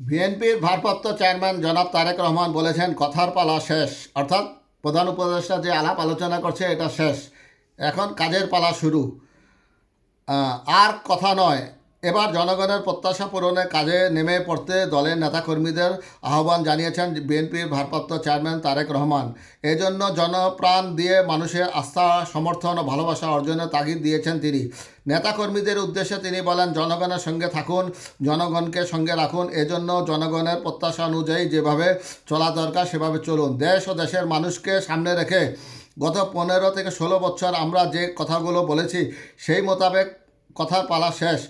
বিএনপির ভারপ্রাপ্ত চেয়ারম্যান জনাব তারেক রহমান বলেছেন, কথার পালা শেষ। অর্থাৎ প্রধান উপদেষ্টা যে আলাপ আলোচনা করছে, এটা শেষ। এখন কাজের পালা শুরু। আর কথা নয় এবার জনগণের প্রত্যাশা পূরণে কাজে নেমে পড়তে দলের নেতাকর্মীদের আহ্বান জানিয়েছেন বিএনপির ভারপ্রাপ্ত চেয়ারম্যান তারেক রহমান। এজন্য জনপ্রাণ দিয়ে মানুষের আস্থা, সমর্থন ও ভালোবাসা অর্জনের তাগিদ দিয়েছেন তিনি। নেতাকর্মীদের উদ্দেশ্যে তিনি বলেন, জনগণের সঙ্গে থাকুন, জনগণকে সঙ্গে রাখুন, এজন্য জনগণের প্রত্যাশা অনুযায়ী যেভাবে চলা দরকার সেভাবে চলুন। দেশ ও দেশের মানুষকে সামনে রেখে গত পনেরো থেকে ষোলো বছর আমরা যে কথাগুলো বলেছি, সেই মোতাবেক কথার পালা শেষ।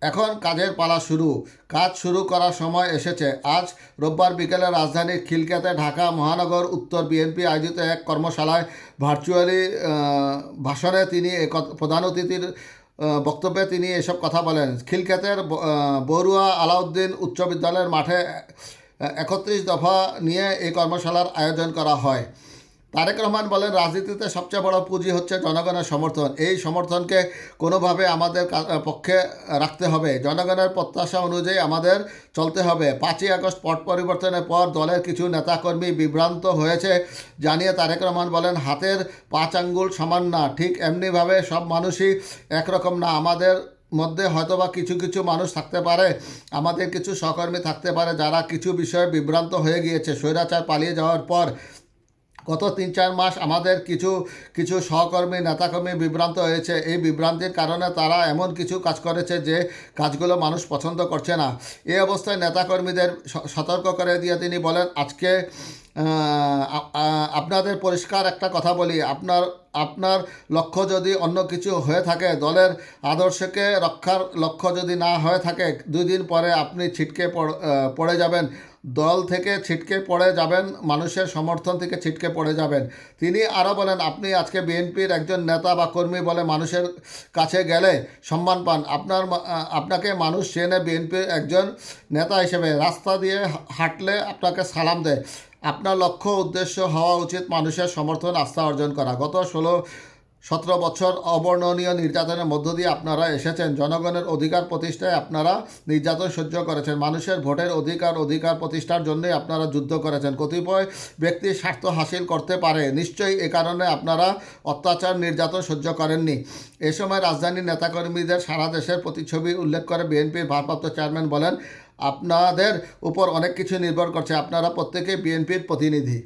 এখন কাজের পালা শুরু। কাজ শুরু করার সময় এসেছে। আজ রোববার বিকেলে রাজধানীর খিলকাতে ঢাকা মহানগর উত্তর বিএনপি আয়োজিত এক কর্মশালায় ভার্চুয়ালি ভাষণে তিনি প্রধান অতিথির বক্তব্যে তিনি এসব কথা বলেন। খিলক্ষেতের ব- আহ, বড়ুয়া আলাউদ্দিন উচ্চ বিদ্যালয়ের মাঠে একত্রিশ দফা নিয়ে এই কর্মশালার আয়োজন করা হয়। তারেক রহমান বলেন, রাজনীতিতে সবচেয়ে বড় পুঁজি হচ্ছে জনগণের সমর্থন। এই সমর্থনকে কোনোভাবে আমাদের পক্ষে রাখতে হবে। জনগণের প্রত্যাশা অনুযায়ী আমাদের চলতে হবে। পাঁচই আগস্ট পট পরিবর্তনের পর দলের কিছু নেতাকর্মী বিভ্রান্ত হয়েছে জানিয়ে তারেক রহমান বলেন, হাতের পাঁচ আঙ্গুল সমান না। ঠিক এমনিভাবে সব মানুষই একরকম না। আমাদের মধ্যে হয়তোবা কিছু কিছু মানুষ থাকতে পারে, আমাদের কিছু সহকর্মী থাকতে পারে যারা কিছু বিষয়ে বিভ্রান্ত হয়ে গিয়েছে। স্বৈরাচার পালিয়ে যাওয়ার পর গত তিন চার মাস আমাদের কিছু কিছু সহকর্মী, নেতাকর্মী বিভ্রান্ত হয়েছে। এই বিভ্রান্তির কারণে তারা এমন কিছু কাজ করেছে যে কাজগুলো মানুষ পছন্দ করছে না। এই অবস্থায় নেতাকর্মীদের সতর্ক করে দিয়ে তিনি বলেন, আজকে আপনাদের পরিষ্কার একটা কথা বলি। আপনার আপনার লক্ষ্য যদি অন্য কিছু হয়ে থাকে, দলের আদর্শকে রক্ষার লক্ষ্য যদি না হয়ে থাকে দুই দিন পরে আপনি ছিটকে পড়- পড়ে যাবেন। দল থেকে ছিটকে পড়ে যাবেন, মানুষের সমর্থন থেকে ছিটকে পড়ে যাবেন। তিনি আরও বলেন, আপনি আজকে বিএনপির একজন নেতা বা কর্মী বলে মানুষের কাছে গেলে সম্মান পান। আপনার আপনাকে মানুষ চেনে বিএনপির একজন নেতা হিসেবে। রাস্তা দিয়ে হাঁটলে আপনাকে সালাম দেয়। আপনার লক্ষ্য উদ্দেশ্য হওয়া উচিত মানুষের সমর্থন আস্থা অর্জন করা। গত ষোলো সতেরো বছর অবর্ণনীয় নির্যাতনের মধ্য দিয়ে আপনারা এসেছেন। জনগণের অধিকার প্রতিষ্ঠায় আপনারা নির্যাতন সহ্য করেছেন। মানুষের ভোটের অধিকার অধিকার প্রতিষ্ঠার জন্যই আপনারা যুদ্ধ করেছেন। কতিপয় ব্যক্তি স্বার্থ হাসিল করতে পারে। নিশ্চয়ই এ কারণে আপনারা অত্যাচার, নির্যাতন সহ্য করেননি। এ সময় রাজধানীর নেতাকর্মীদের সারা দেশের প্রতিচ্ছবি উল্লেখ করে বিএনপির ভারপ্রাপ্ত চেয়ারম্যান বলেন, আপনাদের উপর অনেক কিছু নির্ভর করছে। আপনারা প্রত্যেকেই বিএনপির প্রতিনিধি।